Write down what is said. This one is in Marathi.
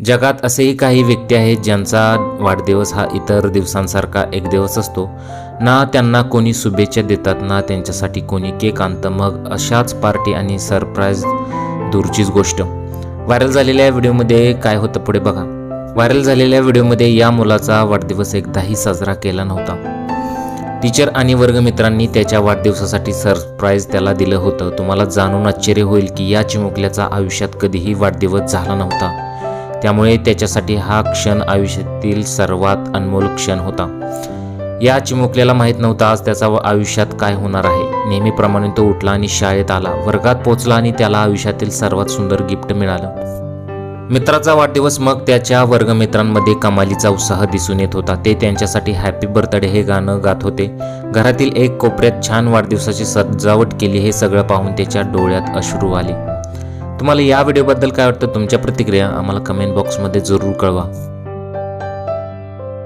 जगात असेही काही व्यक्ती आहेत ज्यांचा वाढदिवस हा इतर दिवसांसारखा एक दिवस असतो. ना त्यांना कोणी शुभेच्छा देतात ना त्यांच्यासाठी कोणी केक आणतं. मग अशाच पार्टी आणि सरप्राईज दूरचीच गोष्ट. व्हायरल झालेल्या व्हिडिओमध्ये काय होतं पुढे बघा. व्हायरल झालेल्या व्हिडिओमध्ये या मुलाचा वाढदिवस एकदाही साजरा केला नव्हता. टीचर आणि वर्गमित्रांनी त्याच्या वाढदिवसासाठी सरप्राईज त्याला दिलं होतं. तुम्हाला जाणून आश्चर्य होईल की या चिमुकल्याचा आयुष्यात कधीही वाढदिवस झाला नव्हता. त्यामुळे त्याच्यासाठी हा क्षण आयुष्यातील सर्वात अनमोल क्षण होता. या चिमुकल्याला माहीत नव्हता आज त्याचा व आयुष्यात काय होणार आहे. नेहमीप्रमाणे तो उठला आणि शाळेत आला. वर्गात पोचला आणि त्याला आयुष्यातील सर्वात सुंदर गिफ्ट मिळालं. मित्राचा वाढदिवस मग त्याच्या वर्गमित्रांमध्ये कमालीचा उत्साह दिसून येत होता. ते त्यांच्यासाठी हॅपी बर्थडे हे गाणं गात होते. घरातील एक कोपऱ्यात छान वाढदिवसाची सजावट केली हे सगळं पाहून त्याच्या डोळ्यात अश्रू आले. तुम्हाला या व्हिडिओबद्दल काय वाटतं? तुमच्या प्रतिक्रिया आम्हाला कमेंट बॉक्समध्ये जरूर कळवा.